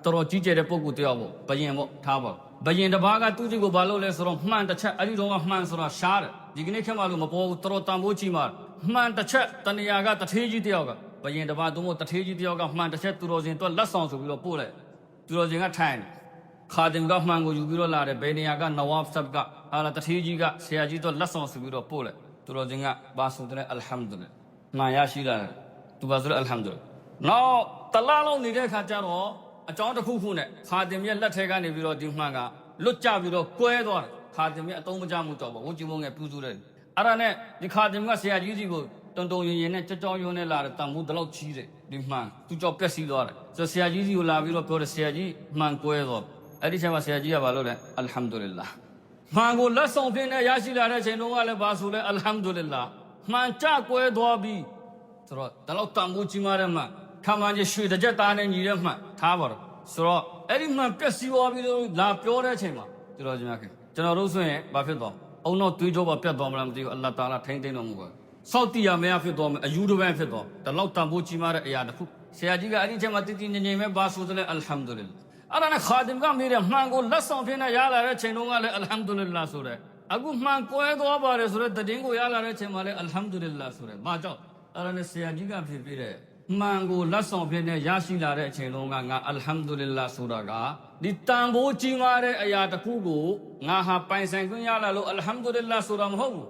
တော်တော်ကြီးကျယ်တဲ့ပုံကူတယောက်ပေါ့ဘယင်ပေါ့ထားပါ ဘယင်တစ်ပါးကသူစီကိုဘာလုပ်လဲဆိုတော့မှန်တစ်ချက်အဲ့ဒီတော့ကမှန်ဆိုတာရှားတယ်ဒီကနေ့ခေတ်မှလို့မပေါ်ဘူးတော်တော်တန်ဖိုးကြီးမှာမှန်တစ်ချက်တဏှာကတထေးကြီးတယောက်ကဘယင်တစ်ပါးသူမို့တထေးကြီးတယောက်ကမှန်တစ်ချက်သူတော်စင်တော့လက်ဆောင်ဆိုပြီးတော့ပို့လိုက်သူတော်စင်ကထိုင်တယ်ခါတင်ကမှန်ကိုယူပြီးတော့လာတယ်ဘယ်နေရာကနဝပ်ဆပ်ကဟာလာတထေးကြီးကဆရာကြီးတော့လက်ဆောင်ဆိုပြီးတော့ပို့လိုက်သူတော်စင်ကဘာဆိုတဲ့အလ်ဟမ်ဒူလ লা မှန်ရရှိလာတယ်သူဘာဆိုတဲ့အလ်ဟမ်ဒူလ লা နောက်တလားလုံးနေတဲ့အခါကျတော့ အကြောင်းတစ်ခုခုနဲ့ခါတင်မြက်လက်ထဲကနေပြီးတော့ဒီမှန်ကလွတ်ကျပြီးတော့ကွဲသွားတယ်ခါတင်မြက်အတုံးမကျမှုတော့ပေါ့ဝန်ကျင်မုံငယ်ပြူးစုတယ်အဲ့ဒါနဲ့ဒီခါတင်မြက်ကဆရာကြီးစီကိုတုံတုံရင်ရင်နဲ့ကြောက်ကြောက်ရွံ့နဲ့လာတယ်တန်ဖိုးတလောက်ကြီးတယ်ဒီမှန်သူကြောက်ပျက်စီးသွားတယ်ဆိုဆရာကြီးစီကိုလာပြီးတော့ပြောတယ်ဆရာကြီးမှန်ကွဲသွားအဲ့ဒီချိန်မှာဆရာကြီးကဘာလုပ်လဲအလ်ဟမ်ဒူလ illah မှန်ကိုလက်ဆောင်ဖြင့်နဲ့ရရှိလာတဲ့ချိန်တုန်းကလည်းဘာဆိုလဲအလ်ဟမ်ဒူလ illah မှန်ကြကွဲသွားပြီဆိုတော့ဒါတော့တန်ဖိုးကြီးမားတဲ့မှန်ခံမှန်ကြီးရွှေတစ်ကြက်သားနဲ့ညီတဲ့မှန် ထားပါတော့ဆိုတော့အဲ့ဒီမှန်ပျက်စီးသွားပြီးတော့လာပြောတဲ့အချိန်မှာကျွန်တော်ကျွန်မခင်ကျွန်တော်တို့ဆိုရင်ဘာဖြစ်သွားအုံတော့သွေးကြောပါပြတ်သွားမလားမသိဘူးအလ္လာဟ်တာလာထိန်းသိမ်းတော်မူပါစောက်တီယာမယားဖြစ်သွားမယ်အယူဒဘန်ဖြစ်သွားတလောက်တန်ဖိုးကြီးမားတဲ့အရာတစ်ခုဆရာကြီးကအဲ့ဒီအချိန်မှာတည်တည်ငြိမ်ငြိမ်ပဲဘာဆိုသလဲအလ်ဟမ်ဒူလ illah အဲ့ဒါနဲ့ခါဒင်ကမိတဲ့မှန်ကိုလက်ဆောင်ဖြစ်နေရလာတဲ့ချိန်တုန်းကလည်းအလ်ဟမ်ဒူလ illah ဆိုတဲ့အခုမှန်ကွဲသွားပါတယ်ဆိုတဲ့တည်င်းကိုရလာတဲ့ချိန်မှာလည်းအလ်ဟမ်ဒူလ illah ဆိုတဲ့မကြောက်အဲ့ဒါနဲ့ဆရာကြီးကဖြစ်ပြီးတဲ့ မှန်ကိုလက်ဆောင်ဖြစ်နေရရှိလာတဲ့အချိန်လုံးကငါအလ်ဟမ်ဒူလ illah ဆိုတာကဒီတန်ဖိုးကြီးမားတဲ့အရာတစ်ခုကိုငါဟာပိုင်ဆိုင်ခွင့်ရလာလို့အလ်ဟမ်ဒူလ illah ဆိုတာမဟုတ်ဘူး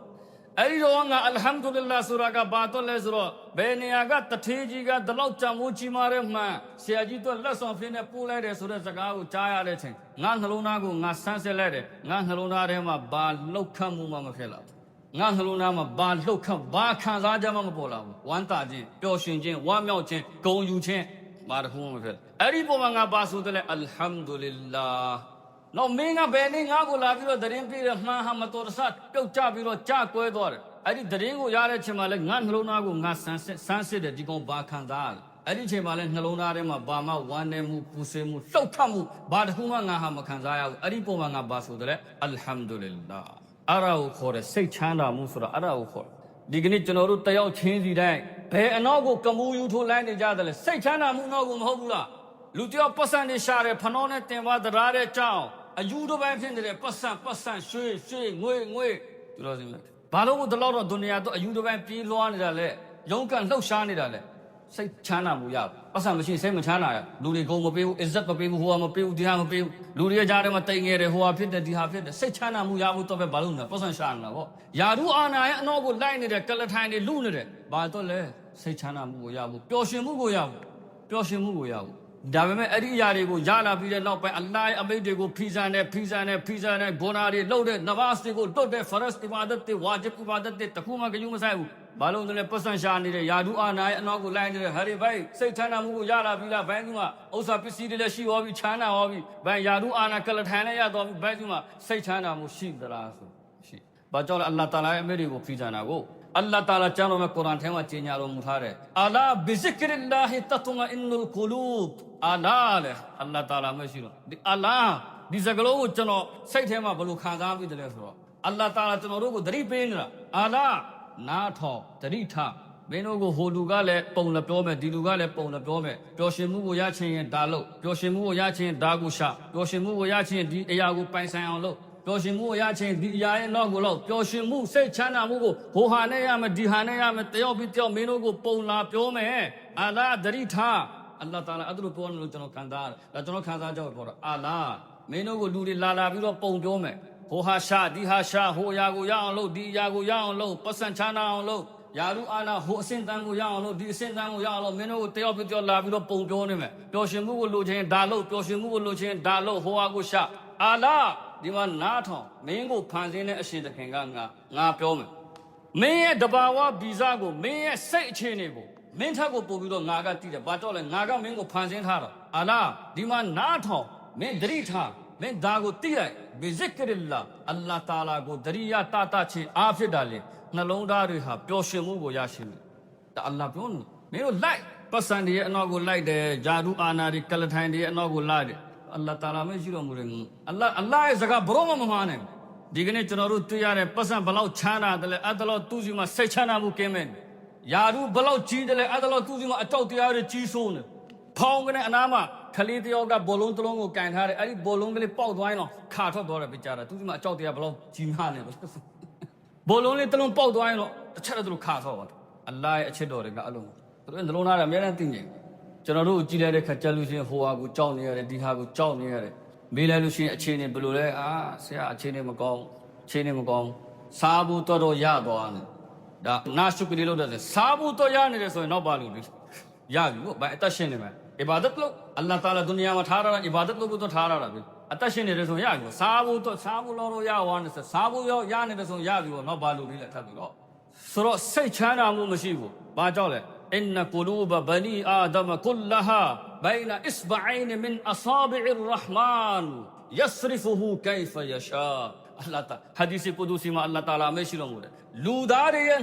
အဲ့ဒီတော့ငါအလ်ဟမ်ဒူလ illah ဆိုတာကဘာတော့လဲဆိုတော့ဘယ်နေရာကတထေးကြီးကဒီလောက်တန်ဖိုးကြီးမားတဲ့မှန်ဆရာကြီးတို့လက်ဆောင်ဖြစ်နေပို့လိုက်တယ်ဆိုတဲ့စကားကိုကြားရတဲ့အချိန်ငါနှလုံးသားကိုငါဆန်းစစ်လိုက်တယ်ငါနှလုံးသားထဲမှာဘာလောက်ခတ်မှုမှမဖြစ်လာဘူး ငါနှလုံးသားမှာဘာလှုပ်ခတ်ဘာခံစားကြမှမပေါ်လာဘူးဝမ်းသာခြင်းပျော်ရွှင်ခြင်းဝမ်းမြောက်ခြင်းဂုဏ်ယူခြင်းဘာတစ်ခုမှမဖြစ်အဲ့ဒီပုံမှာငါဘာဆိုတယ်လဲအလ်ဟမ်ဒူလ illah နောက်မင်းကဘယ်နေ့ငါ့ကိုလာပြီးတော့တရင်ပြည့်တဲ့မှန်ဟာမတော်တဆပြုတ်ကျပြီးတော့ကြကွဲသွားတယ်အဲ့ဒီတရင်ကိုရတဲ့ချိန်မှာလဲငါနှလုံးသားကိုငါဆန်းစစ်ဆန်းစစ်တယ်ဒီကောင်ဘာခံစားရအဲ့ဒီချိန်မှာလဲနှလုံးသားထဲမှာဘာမှဝမ်းနည်းမှုပူဆင်းမှုလှုပ်ခတ်မှုဘာတစ်ခုမှငါဟာမခံစားရဘူးအဲ့ဒီပုံမှာငါဘာဆိုတယ်လဲအလ်ဟမ်ဒူလ illah အဲ့ဒါကိုခေါ်တယ်စိတ်ချမ်းသာမှုဆိုတာအဲ့ဒါကိုခေါ်တယ်ဒီကနေ့ကျွန်တော်တို့တယောက်ချင်းစီတိုင်းဘယ်အနောက်ကိုကမူယူထိုးလိုက်နေကြတယ်လဲစိတ်ချမ်းသာမှုနောက်ကိုမဟုတ်ဘူးလားလူတယောက်ပတ်စံနေရှာတယ်ဖနောနဲ့တင်ပါတရားတဲ့ကြောင်းအယူတစ်ပိုင်းဖြစ်နေတဲ့ပတ်စံပတ်စံရွှေရွှေငွေငွေသူတော်စင်မြတ်ဘာလို့ဒီလောက်တော့ဒုနီယာတော့အယူတစ်ပိုင်းပြေးလွှားနေတာလဲရုံးကန်လှုပ်ရှားနေတာလဲ စိတ်ချမ်းသာမှုရပတ်စံမရှိစိတ်မချမ်းသာရလူတွေကုန်မပေးဘူးအစ္ဇတ်မပေးဘူးဟိုဟာမပေးဘူးဒီဟာမပေးဘူးလူတွေကြားထဲမှာတိမ်ငယ်တယ်ဟိုဟာဖြစ်တယ်ဒီဟာဖြစ်တယ်စိတ်ချမ်းသာမှုရဖို့တော့ပဲဘာလို့လဲပတ်စံရှာနေတာပေါ့ယာရုအာနာရဲ့အနောက်ကိုလိုက်နေတဲ့ကလထိုင်တွေလူနေတယ်ဘာတော့လဲစိတ်ချမ်းသာမှုကိုရဖို့ပျော်ရွှင်မှုကိုရဖို့ပျော်ရွှင်မှုကိုရဖို့ဒါပေမဲ့အဲ့ဒီအရာတွေကိုရလာပြီးတဲ့နောက်ပိုင်းအလ္လာဟ်ရဲ့အမိန့်တွေကိုဖီဇန်နဲ့ဖီဇန်နဲ့ဖီဇန်နဲ့ဂုနာတွေလှုပ်တဲ့နမတ်တွေကိုတွတ်တဲ့ဖရတ်အီဘာဒတ်တွေဝါဂျစ်အီဘာဒတ်တွေတခုမှကြုံမဆိုင်ဘူး ဘာလို့လဲပတ်စံရှာနေတဲ့ယာဒူအာနာရဲ့အနောက်ကိုလိုက်နေတဲ့ဟာရီဘိုင်စိတ်ချမ်းသာမှုကိုရလာပြီးလားဘိုင်းကဥစ္စာပစ္စည်းတွေလည်းရှိဟောပြီးချမ်းသာဟောပြီးဘိုင်းယာဒူအာနာကလထိုင်လည်းရတော့ပြီးဘိုင်းကစိတ်ချမ်းသာမှုရှိသလားဆိုရှိဘာကြောင့်လဲအလ္လာဟ်တာလာရဲ့အမိန့်တွေကိုဖီဇန်တာကိုအလ္လာဟ်တာလာကျမ်းတော်မှာကုရ်အာန်ထဲမှာကြေညာတော်မူထားတယ်။အလာဘီဇစ်ရ်လာဟီတတမအင်နုလ်ကူလူဘ်အလာလေအလ္လာဟ်တာလာမရှိတော့ဒီအလာဒီစကလုံးကိုကျွန်တော်စိတ်ထဲမှာဘယ်လိုခံစားပြီးတယ်လဲဆိုတော့အလ္လာဟ်တာလာကျွန်တော်တို့ကိုသတိပေးနေတာအလာ နားထောင်သတိထားမင်းတို့ကိုဟိုလူကလည်းပုံလည်းပြောမယ်ဒီလူကလည်းပုံလည်းပြောမယ်ပျော်ရွှင်မှုကိုရချင်ရင်ဒါလုပ်ပျော်ရွှင်မှုကိုရချင်ရင်ဒါကိုရှာပျော်ရွှင်မှုကိုရချင်ရင်ဒီအရာကိုပိုင်ဆိုင်အောင်လုပ်ပျော်ရွှင်မှုကိုရချင်းဒီအရာရဲ့နောက်ကိုလောက်ပျော်ရွှင်မှုစိတ်ချမ်းသာမှုကိုဟိုဟာနဲ့ရမယ်ဒီဟာနဲ့ရမယ်တယောက်ပြီးတယောက်မင်းတို့ကိုပုံလာပြောမယ်အာလာဒရိထားအလ္လာဟ်တာလာအဲ့ဒါလိုပြောနေလို့ကျွန်တော်ခံစားရတယ်ဒါကျွန်တော်ခံစားကြောက်ပြောတာအာလာမင်းတို့ကိုလူတွေလာလာပြီးတော့ပုံပြောမယ် ဟိုဟာရှာဒီဟာရှာဟိုအရာကိုရအောင်လုပ်ဒီအရာကိုရအောင်လုပ်ပတ်စံချမ်းသာအောင်လုပ်ယာရုအာနာဟိုအစင်တန်းကိုရအောင်လုပ်ဒီအစင်တန်းကိုရအောင်လုပ်မင်းတို့ကိုတယောက်ပြတယောက်လာပြီးတော့ပုံပြောနေမယ်ပျော်ရွှင်မှုကိုလိုချင်ဒါလုပ်ပျော်ရွှင်မှုကိုလိုချင်ဒါလုပ်ဟိုဟာကိုရှာအာလာဒီမှာနားထောင်မင်းကိုဖန်ဆင်းတဲ့အရှင်သခင်ကငါငါပြောမယ်မင်းရဲ့တဘာဝဗီဇကိုမင်းရဲ့စိတ်အခြေအနေကိုမင်းထက်ကိုပို့ပြီးတော့ငါကတည်တယ်ဘာတော့လဲငါကမင်းကိုဖန်ဆင်းထားတာအာလားဒီမှာနားထောင်မင်းဒရိထားမင်းဒါကိုသိလိုက် ဘီဇစ်ကရလာအလ္လာဟ်တာလာကိုဒရိယတာတာချင်းအားဖြစ်တာလေနှလုံးသားတွေဟာပျော်ရွှင်မှုကိုရရှိတယ်ဒါအလ္လာဟ်ပြောနေမင်းတို့လိုက်ပတ်စံတွေရဲ့အနောက်ကိုလိုက်တယ်ဂျာဒူအာနာတွေကလထိုင်တွေရဲ့အနောက်ကိုလိုက်တယ်အလ္လာဟ်တာလာမရှိတော်မူတယ်အလ္လာဟ်အလ္လာဟ်ရဲ့စကားဘရောမမမှားနိုင်ဘူးဒီကနေ့ကျွန်တော်တို့တွေ့ရတဲ့ပတ်စံဘလောက်ချမ်းသာတယ်လဲအဲ့ဒါလို့သူ့စီမှာစိတ်ချမ်းသာမှုကင်းမဲ့နေယာရုဘလောက်ကြီးတယ်လဲအဲ့ဒါလို့သူ့စီမှာအတောက်တရားတွေကြီးစိုးနေဖောင်းကနေအနားမှာ ခလေးတယောက်ကဘောလုံးတစ်လုံးကိုကန်ထားတယ်အဲ့ဒီဘောလုံးကလေးပေါက်သွားရင်တော့ခါထွက်သွားတယ်ပြကြတာသူ့စီမှာအတောက်တရားဘလောက်ကြီးမားနေလဲဘောလုံးလေးတစ်လုံးပေါက်သွားရင်တော့တစ်ချက်တည်းသူတို့ခါထွက်သွားတယ်အလ္လာဟ်ရဲ့အချစ်တော်တွေကအဲ့လိုသူတို့နှလုံးသားတွေအများနဲ့သိနေကျွန်တော်တို့ကြည်လိုက်တဲ့ခါကြက်လို့ရှိရင်ဟိုဟာကိုကြောက်နေရတယ်ဒီဟာကိုကြောက်နေရတယ်မေးလိုက်လို့ရှိရင်အခြေအနေဘယ်လိုလဲအာဆရာအခြေအနေမကောင်းချင်းနေမကောင်းစားဖို့တော်တော်ရသွားတယ်ဒါနာရှုကရီလို့တဲ့စားဖို့တော်ရနေတယ်ဆိုရင်နောက်ပါလို့လေရပြီပေါ့ဘာအသက်ရှင်နေမှာအီဘာဒတ်လို့အလ္လာဟ်တာလာဒုနီယာမှာထားရတာအီဘာဒတ်လို့တော့ထားရတာပဲအသက်ရှင်နေတယ်ဆိုရင်ရပြီပေါ့စားဖို့တော့စားဖို့လို့ရသွားနေစားဖို့ရောရနေတယ်ဆိုရင်ရပြီပေါ့နောက်ပါလို့လေထပ်ပြီးတော့ဆိုတော့စိတ်ချမ်း သာမှုမရှိဘူးဘာကြောင့်လဲအင်နကူလူဘဘနီအာဒမကုလဟာဘိုင်နအစ်ဘအိုင်မင်အဆာဘီရ်ရဟ်မန်ယစရဖဟူကိဖယရှာအလ္လာဟ်တာဟာဒီစီကုဒူစီမှာအလ္လာဟ်တာလာမရှိတော်မူတယ်လူသားတွေရဲ့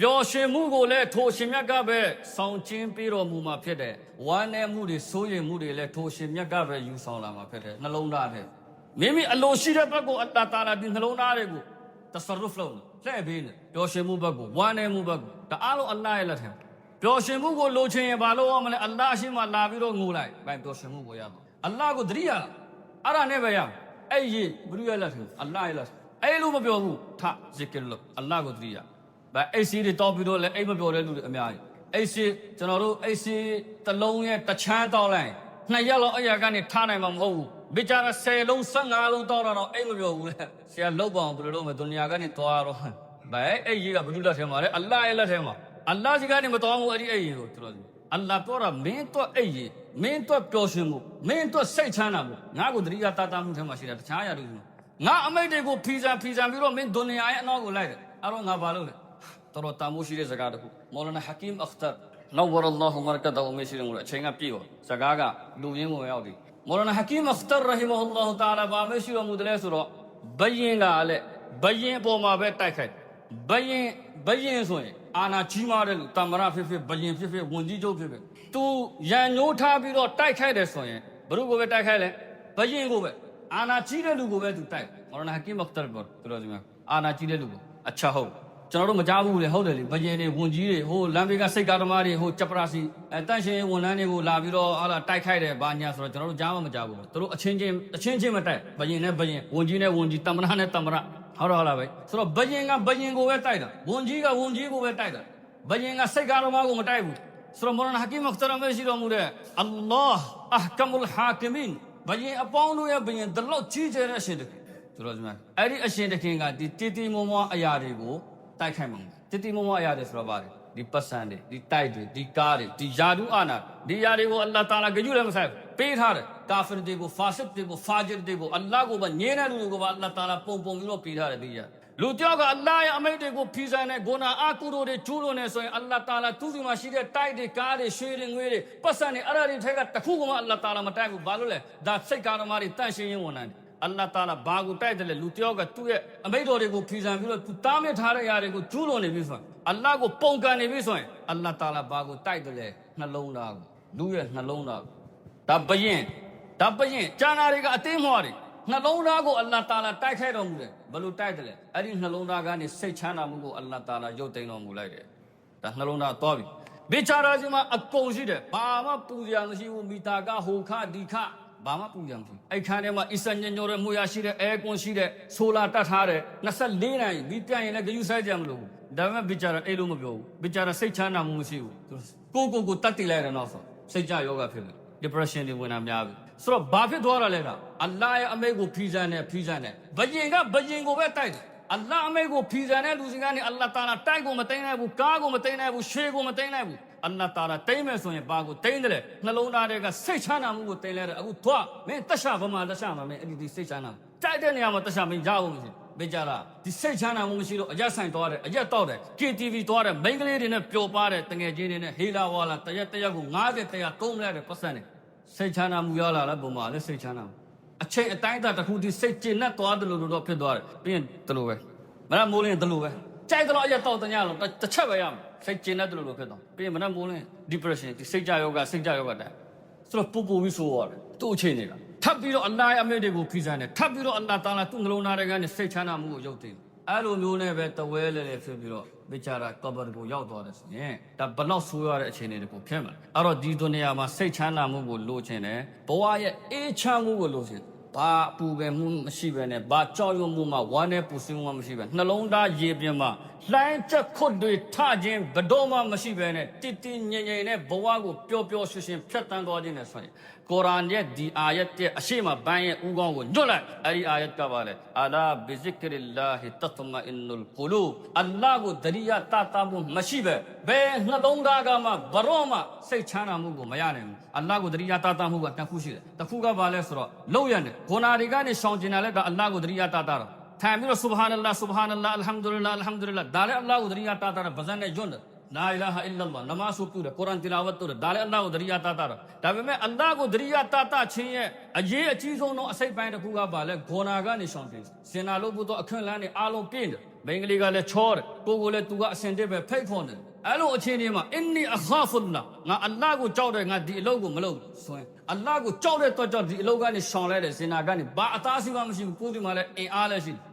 နှလုံးသားတွေကရာဟ်မာန်ရဲ့လက်ချောင်းတွေထဲကလက်နှချောင်းရဲ့ကြားမှာရှိတယ်ပျော်ရွှင်မှုကိုလည်းထိုရှင်မြတ်ကပဲဆောင်ကျင်းပေးတော်မူမှာဖြစ်တယ်ဝမ်းနည်းမှုတွေစိုးရိမ်မှုတွေလည်းထိုရှင်မြတ်ကပဲယူဆောင်လာမှာဖြစ်တယ်နှလုံးသားထဲမိမိအလိုရှိတဲ့ဘက်ကိုအလ္လာဟ်တာလာဒီနှလုံးသားတွေကိုတဆရုဖ်လုပ်လှည့်ပေးနေပျော်ရွှင်မှုဘက်ကိုဝမ်းနည်းမှုဘက်ကိုဒါအားလုံးအလ္လာဟ်ရဲ့လက်ထဲပျော်ရွှင်မှုကိုလိုချင်ရင်ဘာလို့ရမလဲအလ္လာဟ်အရှိမလာပြီးတော့ငိုလိုက်ဘယ်ပျော်ရွှင်မှုကိုရတော့အလ္လာဟ်ကိုတတိယအဲ့ဒါနဲ့ပဲရအဲ့ရေဘုရားလက်ထင်အလ္လာဟ်ရဲ့လက်အဲ့လိုမပြောဘူးထဇစ်ကရလို့အလ္လာဟ်ကိုတတိယ ဗဲအဲ့စီတွေတောက်ပြီးတော့လည်းအဲ့မပြောတဲ့လူတွေအများကြီးအဲ့စီကျွန်တော်တို့အဲ့စီတစ်လုံးရဲ့တစ်ချမ်းတောက်လိုက်နှစ်ရက်လောက်အဲ့ရကနေထားနိုင်မှာမဟုတ်ဘူးဘေချာ10လုံး15လုံးတောက်တော့အဲ့မပြောဘူးလေဆရာလုတ်ပါအောင်ဘယ်လိုလုပ်မလဲဒုနီယာကနေသွားတော့ဗဲအဲ့ရေကဘုရားလက်ထဲမှာလေအလ္လာဟ်ရဲ့လက်ထဲမှာအလ္လာဟ်စီကနေမတော်ဘူးအဲ့ဒီအဲ့ရေကိုကျွန်တော်အလ္လာဟ်ပြောတာမင်းတော့အဲ့ရေမင်းတော့ပျော်ရွှင်မှုမင်းတော့စိတ်ချမ်းသာမှုငါ့ကိုတတိယတာတာမှုထဲမှာရှိတာတခြားရာတွေငါအမိတ်တွေကိုဖီဆန်ဖီဆန်ပြီးတော့မင်းဒုနီယာရဲ့အနောက်ကိုလိုက်တယ်အဲ့တော့ငါဘာလုပ်လဲ တော်တော်တာမိုးရှိတဲ့စကားတခုမော်လနာဟကင်အခ်တာနောဝရအလ္လာဟူမရကတ်တော်မရှိတယ်မို့အချိန်ကပြည့်ပါစကားကလူရင်းကိုရောက်ပြီမော်လနာဟကင်အခ်တာရဟီမဟူလာဟူတာလာဘာမရှိတော်မူတယ်ဆိုတော့ဘယင်ကလည်းဘယင်အပေါ်မှာပဲတိုက်ခိုက်ဘယင်ဘယင်ဆိုရင်အာနာကြီးမားတဲ့လူတမ္မရဖြစ်ဖြစ်ဘယင်ဖြစ်ဖြစ်ဝန်ကြီးချုပ်ဖြစ်ဖြစ်သူရန်ညိုးထားပြီးတော့တိုက်ခိုက်တယ်ဆိုရင်ဘ누구ကိုပဲတိုက်ခိုက်လဲဘယင်ကိုပဲအာနာကြီးတဲ့လူကိုပဲသူတိုက်မော်လနာဟကင်အခ်တာဘောသူတော်စမှာအာနာကြီးတဲ့လူကိုအချဟုတ် ကျွန်တော်တို့မကြားဘူးလေဟုတ်တယ်လေဘယင်တွေဝန်ကြီးတွေဟိုလမ်းဘေးကစိတ်ကားသမားတွေဟိုကြပရာစီအဲတန့်ရှင်ဝန်ထမ်းတွေကိုလာပြီးတော့ဟာလာတိုက်ခိုက်တယ်ဘာညာဆိုတော့ကျွန်တော်တို့ကြားမှမကြားဘူးသူတို့အချင်းချင်းအချင်းချင်းမတိုက်ဘယင်နဲ့ဘယင်ဝန်ကြီးနဲ့ဝန်ကြီးတမ္မနာနဲ့တမ္မနာဟုတ်တော့ဟုတ်လားပဲဆိုတော့ဘယင်ကဘယင်ကိုပဲတိုက်တာဝန်ကြီးကဝန်ကြီးကိုပဲတိုက်တာဘယင်ကစိတ်ကားသမားကိုမတိုက်ဘူးဆိုတော့မော်လနာဟကီမခ်တရမရှိတော်မူတဲ့အလ္လာဟ်အဟ်ကမုလ်ဟာကီမင်ဘယင်အပေါင်းတို့ရဲ့ဘယင်ဒီလောက်ကြီးကျယ်တဲ့အရှင်တခင်သူတို့ဒီမှာအဲ့ဒီအရှင်တခင်ကဒီတီတီမွန်မွားအရာတွေကို တိုက်ခိုက်မှာတီတီမွန်မွားအရာတွေဆိုတော့ပါတယ်ဒီပတ်စံတွေဒီတိုက်တွေဒီကားတွေဒီယာဒူအာနာဒီယာတွေကိုအလ္လာဟ်တာလာကြွလည်းမဆိုင်ပေးထားတယ်ကာဖီတွေကိုဖာစစ်တွေကိုဖာဂျစ်တွေကိုအလ္လာဟ်ကိုပဲညင်းတဲ့လူတွေကိုပဲအလ္လာဟ်တာလာပုံပုံပြီးတော့ပေးထားတယ်ဒီယာလူတယောက်ကအလ္လာဟ်ရဲ့အမိန့်တွေကိုဖီဆန်တဲ့ဂုဏအာကုရိုတွေကျူးလွန်နေဆိုရင်အလ္လာဟ်တာလာသူ့စီမှာရှိတဲ့တိုက်တွေကားတွေရွှေတွေငွေတွေပတ်စံတွေအဲ့ဒါတွေထက်ကတခုကမှအလ္လာဟ်တာလာမတိုက်ဘူးဘာလို့လဲဒါစိတ်ကာရမတွေတန့်ရှင်းရင်းဝန်နိုင်တယ် အလ္လာဟ်တာလာဘာကိုတိုက်တယ်လဲလူတယောက်ကသူ့ရဲ့အမိန့်တော်တွေကိုဖီဆန်ပြီးတော့သူတားမြစ်ထားတဲ့ຢာတွေကိုကျူးလွန်နေပြီဆိုရင်အလ္လာဟ်ကိုပုံကန်နေပြီဆိုရင်အလ္လာဟ်တာလာဘာကိုတိုက်တယ်လဲနှလုံးသားကိုလူရဲ့နှလုံးသားကိုဒါဘယင်ဒါဘယင်ကျန်တာတွေကအတင်းမွားတွေနှလုံးသားကိုအလ္လာဟ်တာလာတိုက်ခိုက်တော်မူတယ်ဘယ်လိုတိုက်တယ်လဲအဲ့ဒီနှလုံးသားကနေစိတ်ချမ်းသာမှုကိုအလ္လာဟ်တာလာရုပ်သိမ်းတော်မူလိုက်တယ်ဒါနှလုံးသားသွားပြီဘေချာရာစီမှာအကုန်ရှိတယ်ဘာမှပူစရာမရှိဘူးမိတာကဟိုခဒီခ ဘာမှပူရမှာအဲ့ခန်းထဲမှာအစ္စညညိုတဲ့မှုရရှိတဲ့အဲကွန်ရှိတဲ့ဆိုလာတတ်ထားတဲ့24နိုင်ဒီပြန်ရင်လည်းဂယူဆိုင်ကြမလို့ဒါပေမဲ့ဘီချာရာအဲ့လိုမပြောဘူးဘီချာရာစိတ်ချမ်းသာမှုမရှိဘူးကိုကိုကိုတတ်တည်လိုက်တယ်တော့ဆိုစိတ်ကြယောဂဖြစ်တယ် depression တွေဝင်တာများပြီဆိုတော့ဘာဖြစ်သွားတာလဲကအလ္လာဟ်ရဲ့အမိတ်ကိုဖီးစမ်းတယ်ဖီးစမ်းတယ်ဘယင်ကဘယင်ကိုပဲတိုက်တယ်အလ္လာဟ်အမိတ်ကိုဖီးစမ်းတဲ့လူစီကနေအလ္လာဟ်တာလာတိုက်ကိုမသိမ်းနိုင်ဘူးကားကိုမသိမ်းနိုင်ဘူးရွှေကိုမသိမ်းနိုင်ဘူး အလ္လာဟ်တာလာတိမ့်မယ်ဆိုရင်ဘာကိုတိမ့်တယ်လဲနှလုံးသားတွေကစိတ်ချမ်းသာမှုကိုတိမ့်လဲတယ်အခုသွားမင်းတက်ရှာဗမာလက်ရှာမှာမင်းအဲ့ဒီဒီစိတ်ချမ်းသာတိုက်တဲ့နေရာမှာတက်ရှာမင်းရဖို့မရှိဘေးကြလားဒီစိတ်ချမ်းသာမှုမရှိလို့အရက်ဆိုင်သွားတယ်အရက်တောက်တယ် KTV သွားတယ်မိန်းကလေးတွေနဲ့ပျော်ပါတယ်တငယ်ချင်းတွေနဲ့ဟေးလာဝါလာတရက်တရက်ကို90တရက်သုံးလိုက်တယ်ပတ်စံနေစိတ်ချမ်းသာမှုရလာလဲပုံမှာလဲစိတ်ချမ်းသာမှုအချိန်အတိုင်းအတာတစ်ခုဒီစိတ်ကျဉ်နဲ့သွားတယ်လို့တော့ဖြစ်သွားတယ်ပြီးရင်တလို့ပဲမနက်မိုးလင်းတလို့ပဲကြိုက်တော့အရက်တောက်တညလုံးတစ်ချက်ပဲရမယ် စိတ်ကျဉ်နဲ့တလို့လို့ဖြစ်သွားပြီးရင်မနက်မိုးလင်း depression ဒီစိတ်ကြယောဂစိတ်ကြယောဂတဲ့ဆိုတော့ပူပူပြီးဆိုရတယ်သူ့အချိန်နေတာထပ်ပြီးတော့အလ္လာဟ်ရဲ့အမိန့်တွေကိုဖီးစမ်းတယ်ထပ်ပြီးတော့အလ္လာဟ်တာလာသူ့နှလုံးသားတွေကနေစိတ်ချမ်းသာမှုကိုရုပ်သိတယ်အဲ့လိုမျိုးနဲ့ပဲတဝဲလဲလဲဖြစ်ပြီးတော့ဘေချာရာကဘတ်ကိုရောက်သွားတယ်ဆိုရင်ဒါဘလောက်ဆိုးရတဲ့အခြေအနေတွေကိုဖြစ်မှာအဲ့တော့ဒီဒုနေရာမှာစိတ်ချမ်းသာမှုကိုလိုချင်တယ်ဘဝရဲ့အေးချမ်းမှုကိုလိုချင်တယ်ဘာအပူပယ်မှုမရှိပဲနဲ့ဘာကြောက်ရွံ့မှုမှဝမ်းနဲ့ပူဆွေးမှုမှမရှိပဲနှလုံးသားရေပြင်မှာ လှိုင်းချက်ခွတ်တွေထခြင်းဘတော်မှမရှိပဲနဲ့တိတိငြိမ်ငြိမ်နဲ့ဘဝကိုပျော်ပျော်ရွှင်ရွှင်ဖြတ်တန်းသွားခြင်းနဲ့ဆိုရင်ကုရ်အာန်ရဲ့ဒီအာယတ်ရဲ့အရှိမဘန်းရဲ့ဥကောင်းကိုညွတ်လိုက်အဲ့ဒီအာယတ်ကပါလေအလာဘီဇစ်ကရီလာဟီတတမအင်နုလ်ကူလူအလ္လာဟ်ကိုတရိယာတတမှုမရှိပဲဘယ်နှလုံးသားကမှဘရောမှစိတ်ချမ်းသာမှုကိုမရနိုင်ဘူးအလ္လာဟ်ကိုတရိယာတတမှုကတစ်ခုရှိတယ်တစ်ခုကပါလဲဆိုတော့လောက်ရတယ်ဂုဏတွေကနေရှောင်ကျင်တာလဲဒါအလ္လာဟ်ကိုတရိယာတတတာထိုင်ပြီးတော့ဆူဘဟာနလ္လာဆူဘဟာနလ္လာအလ်ဟမ်ဒူလ illah အလ်ဟမ်ဒူလ illah ဒါလည်းအလ္လာဟ်ကိုတရိယာတာတာဗဇန်နဲ့ယွန်းတ ယ်လာအီလာဟာအီလ္လာလ္လာနမတ်ဆုပြုတယ်ကုရ်အာန်တီလာဝတ်လုပ်တယ်ဒါလည်းအလ္လာဟ်ကိုတရိယာတာတာဒါပေမဲ့အလ္လာဟ်ကိုတရိယာတာတာခြင်းရဲ့အရေးအကြီးဆုံးသောအစိတ်ပိုင်းတစ်ခုကပါလဲဂေါနာကနေရှောင်ကျင်စင်နာလို့ဘုသောအခန့်လန်းနေအားလုံးပြင်းတယ်မိန်းကလေး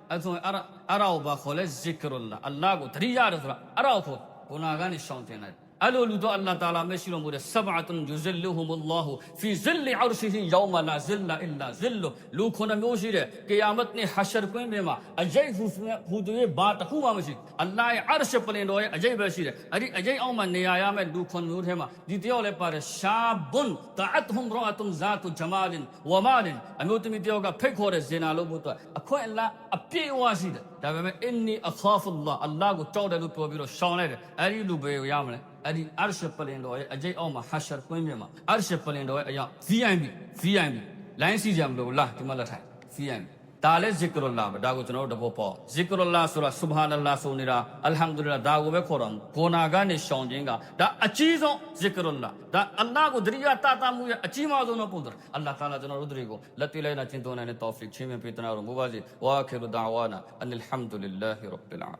ကလည်းချောတယ်ကိုကိုလည်းသူက အစင်တစ်ပဲဖိတ်ခေါ်တယ်အဲ့လိုအခြေအနေမှာအင်းနီအခါဖုလာငါအလ္လာဟ်ကိုကြောက်တယ်ငါဒီအလုပ်ကိုမလုပ်ဘူးဆိုရင်အလ္လာဟ်ကိုကြောက်တဲ့တော့ကြောက်ဒီအလုပ်ကနေရှောင်လိုက်တယ်စင်နာကနေဘာအသားစီးမှမရှိဘူးကိုယ်ဒီမှာလည်းအင်အားလည်းရှိတယ်အဲ့ဆိုရင်အဲ့ဒါအဲ့ဒါကိုဘာခေါ်လဲဇစ်ကရုလာအလ္လာဟ်ကိုတရိရတယ်ဆိုတာအဲ့ဒါကိုခေါ်ဂုဏကနေရှောင်တင်လိုက်အဲ့လိုလူတော့အလ္လာဟ်တာလာမရှိလို့မို့တဲ့ဆဘအတ်န်ဂျူဇလ်ဟူမလ္လာဟူဖီဇလ်လ်အရရှိဟီယောမလာဇလ်လာအီလာဇလ်လူခုနမျိုးရှိတဲ့ကီယာမတ်နဲ့ဟာရှ်ကွင်းတွေမှာအယိတ်ဟူဟူတွေဘာတစ်ခုမှမရှိအလ္လာဟ်ရဲ့အရရှ်ပလင်တော်ရဲ့အယိတ်ပဲရှိတယ်အဲ့ဒီအယိတ်အောက်မှာနေရာရမယ့်လူခုနမျိုးထဲမှာဒီတယောက်လည်းပါတယ်ရှာဘွန်တအတ်ဟွမ်ရာအတ်န်ဇာတူဂျမာလင်ဝမာလင်အမျိုးသမီးတယောက်ကဖိတ်ခေါ်တဲ့ဇင်နာလို့ဘုတော့အခွင့်အလမ်းအပြည့်အဝရှိတယ်ဒါပေမဲ့အင်းနီအခါဖူလာအလ္လာဟ်ကိုကြောက်တယ်လို့ပြောပြီးတော့ရှောင်လိုက်တယ်အဲ့ဒီလူပဲကိုရမလဲ အဲ့ဒီအရရှ်ပလင်တော်ရဲ့အကျိတ်အောက်မှာဟာရှ်ကွင်းမြေမှာအရရှ်ပလင်တော်ရဲ့အရာ VIP VIP လိုင်းစီကြမလို့လားဒီမှာလက်ထိုင် VIP ဒါလည်းဇီကရုလာပဲဒါကိုကျွန်တော်တို့တဘောပေါ့ဇီကရုလာဆိုတာဆူဘဟာနလာဆိုနေတာအလ်ဟမ်ဒူလ illah ဒါကိုပဲခေါ်တော်မူဂိုနာကနေရှောင်ခြင်းကဒါအကြီးဆုံးဇီကရုလာဒါအလ္လာဟ်ကိုတရိယာတာတာမှုရဲ့အကြီးမားဆုံးသောပုံစံအလ္လာဟ်တာလာကျွန်တော်တို့တွေကိုလက်တွေ့လိုက်နာကျင့်သုံးနိုင်တဲ့တောဖီချင်းမြင်ပေးတနာတော်မူပါစေဝါခေရူဒါဝါနာအန်အလ်ဟမ်ဒူလ illah ရဘ်ဘီလ်အာ